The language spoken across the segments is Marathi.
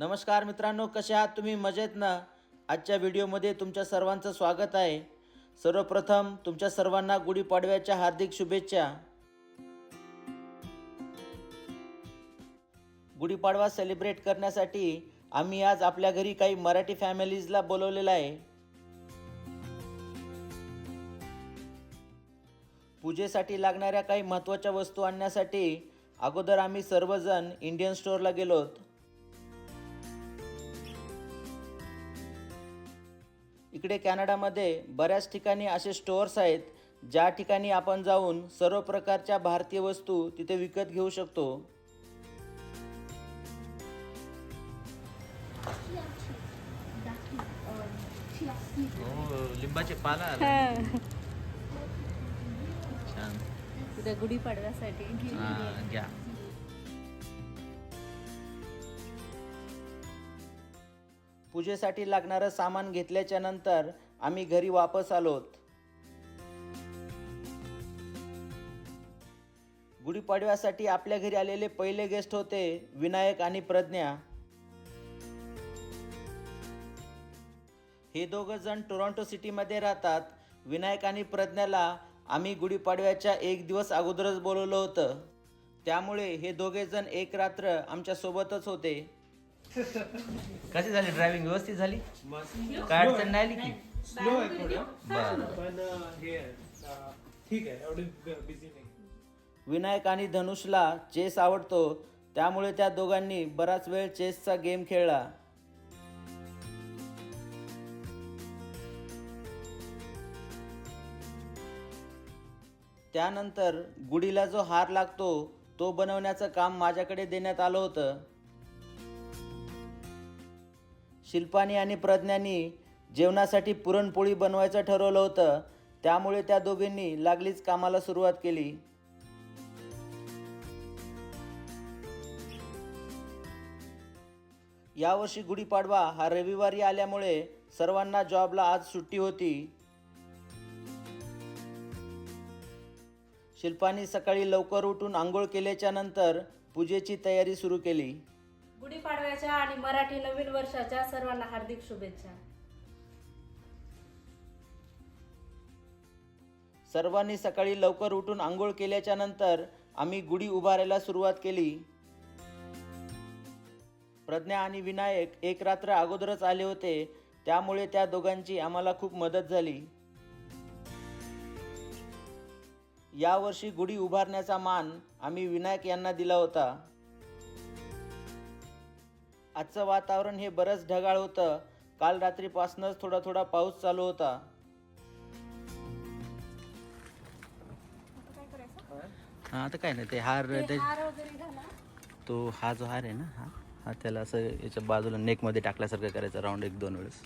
नमस्कार मित्रांनो कसे आहात तुम्ही? मजेत ना? आजच्या व्हिडिओमध्ये तुमच्या सर्वांचं स्वागत आहे. सर्वप्रथम तुमच्या सर्वांना गुढीपाडव्याच्या हार्दिक शुभेच्छा. गुढीपाडवा सेलिब्रेट करण्यासाठी आम्ही आज आपल्या घरी काही मराठी फॅमिलीजला बोलवलेलं आहे. पूजेसाठी लागणाऱ्या काही महत्त्वाच्या वस्तू आणण्यासाठी अगोदर आम्ही सर्वजण इंडियन स्टोअरला गेलोत. इकडे कॅनडामध्ये बऱ्याच ठिकाणी असे स्टोअर्स आहेत ज्या ठिकाणी आपण जाऊन सर्व प्रकारच्या भारतीय वस्तू तिथे विकत घेऊ शकतो. लिंबाचे पाला छान. गुढीपाडव्यासाठी घ्या. पूजेसाठी लागणारं सामान घेतल्याच्या नंतर आम्ही घरी वापस आलोत गुढीपाडव्यासाठी आपल्या घरी आलेले पहिले गेस्ट होते विनायक आणि प्रज्ञा. हे दोघं जण टोरंटो सिटीमध्ये राहतात. विनायक आणि प्रज्ञाला आम्ही गुढीपाडव्याच्या एक दिवस अगोदरच बोलवलं होतं. त्यामुळे हे दोघे जण एक रात्र आमच्यासोबतच होते. कशी झाली ड्रायव्हिंग व्यवस्थित झाली? काय अडचण नाही आली की? स्लो आहे थोडं. बरं. पण हे आहे. अं, ठीक आहे. एवढी बिझी नाही. विनायक आणि धनुषला चेस आवडतो. त्यामुळे त्या दोघांनी बराच वेळ चेसचा गेम खेळला. त्यानंतर गुढीला जो हार लागतो तो बनवण्याचं काम माझ्याकडे देण्यात आलं होतं. शिल्पानी आणि प्रज्ञानी जेवणासाठी पुरणपोळी बनवायचं ठरवलं होतं. त्यामुळे त्या दोघींनी लागलीच कामाला सुरुवात केली. यावर्षी गुढीपाडवा हा रविवारी आल्यामुळे सर्वांना जॉबला आज सुट्टी होती. शिल्पानी सकाळी लवकर उठून आंघोळ केल्याच्यानंतर पूजेची तयारी सुरू केली. गुढीपाडव्याच्या आणि मराठी नवीन वर्षाच्या सर्वांना हार्दिक शुभेच्छा. सर्वांनी सकाळी लवकर उठून आंघोळ केल्याच्यानंतर आम्ही गुढी उभारायला सुरुवात केली. प्रज्ञा आणि विनायक एक रात्र अगोदरच आले होते त्यामुळे त्या दोघांची आम्हाला खूप मदत झाली. यावर्षी गुढी उभारण्याचा मान आम्ही विनायक यांना दिला होता. आजचं वातावरण हे बरंच ढगाळ होतं. काल रात्रीपासूनच थोडा थोडा पाऊस चालू होता. हा आता काय नाही ते हार तो हा जो हार आहे ना हा हा त्याला असं याच्या बाजूला नेकमध्ये टाकल्यासारखं करायचं राऊंड एक दोन वेळेस.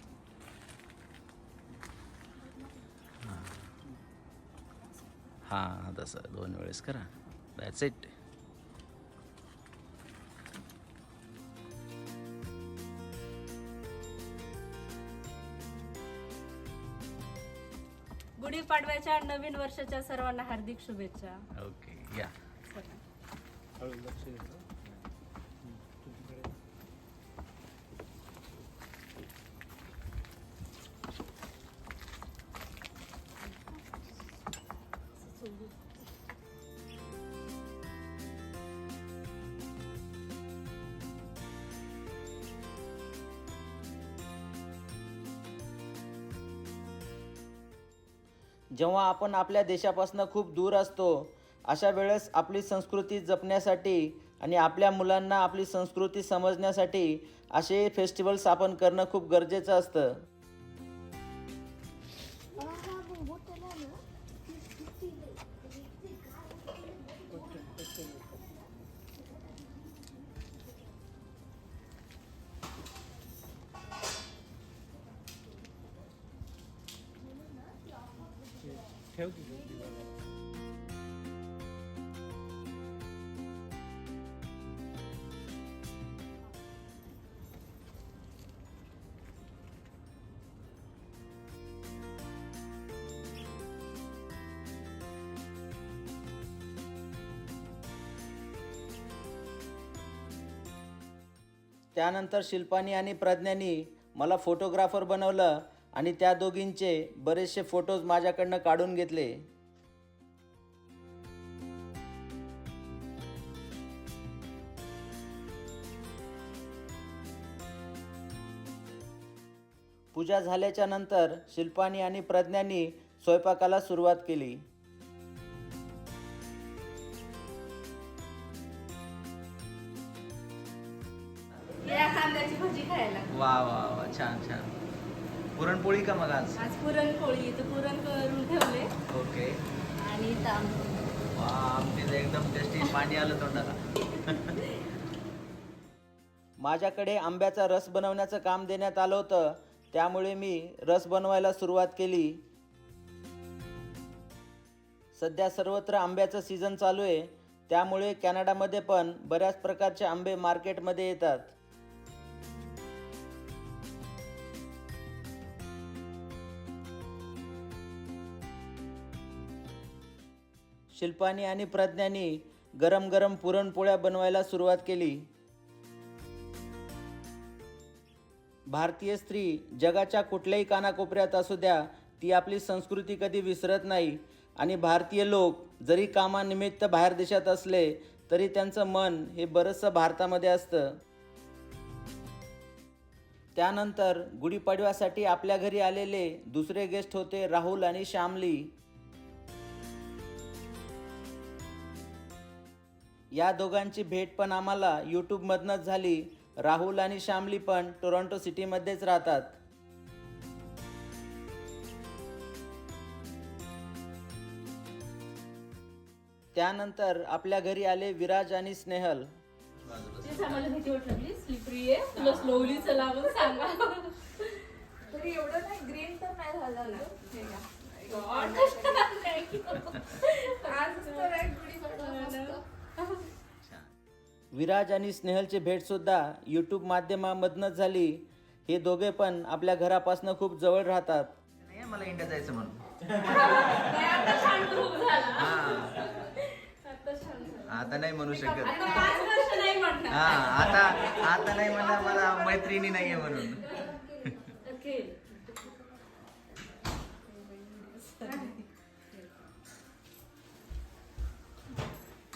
हां हां तसं दोन वेळेस करा. दॅट्स इट गुढीपाडव्याच्या आणि नवीन वर्षाच्या सर्वांना हार्दिक शुभेच्छा. ओके या हळू लक्ष द्यायचं जेव्हा आपण आपल्या देशापासून खूप दूर असतो अशा वेळेस आपली संस्कृती जपण्यासाठी आणि आपल्या मुलांना आपली संस्कृती समजण्यासाठी असे फेस्टिवल्स आपण करणं खूप गरजेचं असतं. त्यानंतर शिल्पानी आणि प्रज्ञानी मला फोटोग्राफर बनवलं. आणि त्या दोघींचे बरेचसे फोटोज माझ्याकडनं काढून घेतले. पूजा झाल्याच्यानंतर शिल्पानी आणि प्रज्ञानी स्वयंपाकाला सुरुवात केली. वा वा वा छान छान. पुरणपोळी का मग आज? आज पुरणपोळी इथं पुरण करून ठेवले. ओके. आणि. वा आमटीचं एकदम टेस्टी पाणी आलं तोंडाला. माझ्याकडे आंब्याचा रस बनवण्याचं काम देण्यात आलं होतं. त्यामुळे मी रस बनवायला सुरुवात केली. सध्या सर्वत्र आंब्याचं सीझन चालू आहे. त्यामुळे कॅनडामध्ये पण बऱ्याच प्रकारचे आंबे मार्केटमध्ये येतात. शिल्पानी आणि प्रज्ञानी गरम गरम पुरणपोळ्या बनवायला सुरुवात केली. भारतीय स्त्री जगाच्या कुठल्याही कानाकोपऱ्यात असू द्या ती आपली संस्कृती कधी विसरत नाही. आणि भारतीय लोक जरी कामानिमित्त बाहेर देशात असले तरी त्यांचं मन हे बरंचसं भारतामध्ये असतं. त्यानंतर गुढीपाडव्यासाठी आपल्या घरी आलेले दुसरे गेस्ट होते राहुल आणि श्यामली. या दोघांची भेट पण आम्हाला यूट्यूबमधनंच झाली. राहुल आणि श्यामली पण टोरंटो सिटीमध्येच राहतात. त्यानंतर आपल्या घरी आले विराज आणि स्नेहल. आम्हाला भीती वाटली स्लिपरी आहे. तुला स्लोली चला म्हणून सांगा. तरी एवढं नाही ग्रीन तर नाही झालं विराज आणि स्नेहलची भेट सुद्धा यूट्यूब माध्यमामधनच झाली. हे दोघे पण आपल्या घरापासून खूप जवळ राहतात. नाही मला इंडिया जायचं म्हणून. नाही, आता. हा. नाही म्हणू शकत. आता पाच वर्ष नाही म्हणणार. हा आता आता नाही म्हणणार मला मैत्रिणी नाहीये म्हणून.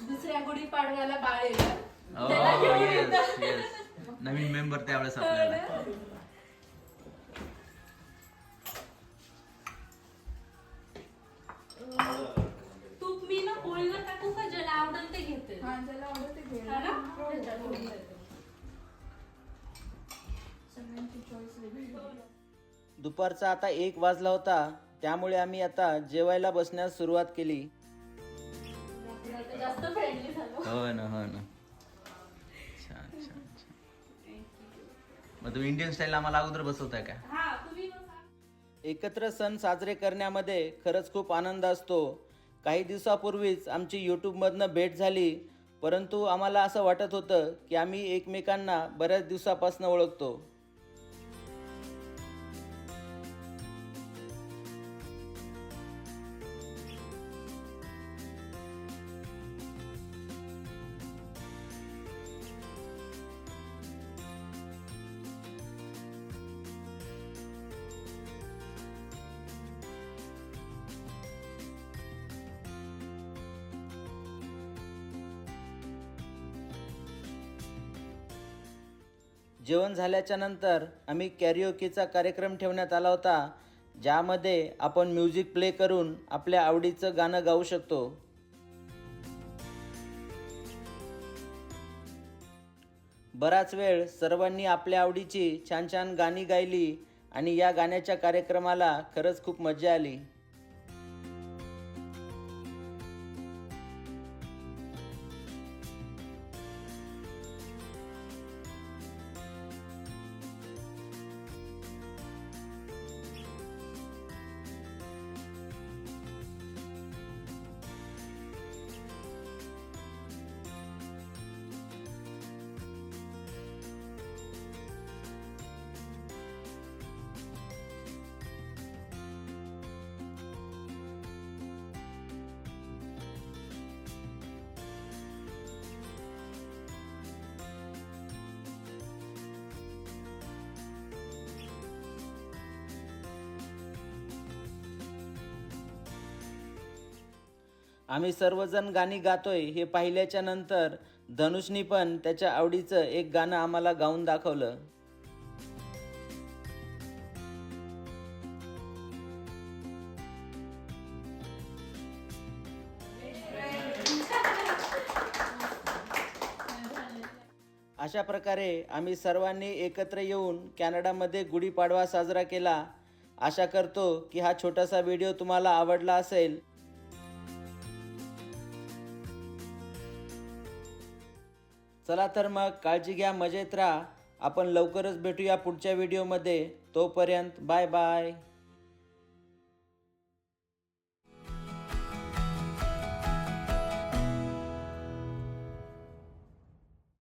दुसऱ्या गुढी पाडव्याला बाळ येतं. त्याला घेऊन येतं. येस नवीन मेंबर त्यावेळेस आपल्याला तूप मी ना पोळीवर टाकू का ज्याला आवडेल ते घेते हा, ज्याला आवडतं ते घे. हा ना? त्याच्यात. सगळ्यांची वेगळी. दुपारचा आता एक वाजला होता त्यामुळे आम्ही आता जेवायला बसण्यास सुरुवात केली आपण आता जास्त फ्रेंडली झालो हो ना हो ना मग तुम्ही इंडियन स्टाईल आम्हाला अगोदर बसवताय का? हा तुम्ही बसा. एकत्र सण साजरे करण्यामध्ये खरंच खूप आनंद असतो. काही दिवसापूर्वीच आमची यूट्यूबमधनं भेट झाली परंतु आम्हाला असं वाटत होतं की आम्ही एकमेकांना बऱ्याच दिवसापासून ओळखतो. जेवण झाल्याच्यानंतर आम्ही कॅरिओकीचा कार्यक्रम ठेवण्यात आला होता ज्यामध्ये आपण म्युझिक प्ले करून आपल्या आवडीचं गाणं गाऊ शकतो. बराच वेळ सर्वांनी आपल्या आवडीची छान छान गाणी गायली आणि या गाण्याच्या कार्यक्रमाला खरंच खूप मजा आली. आम्ही सर्वजण गाणी गातोय हे पाहिल्याच्या नंतर धनुषनी पण त्याच्या आवडीचं एक गाणं आम्हाला गाऊन दाखवलं. अशा प्रकारे आम्ही सर्वांनी एकत्र येऊन कॅनडामध्ये गुढीपाडवा साजरा केला. आशा करतो की हा छोटासा व्हिडिओ तुम्हाला आवडला असेल. चला तर मग काळजी घ्या मजेत राहा. आपण लवकरच भेटूया पुढच्या व्हिडिओमध्ये तोपर्यंत बाय बाय.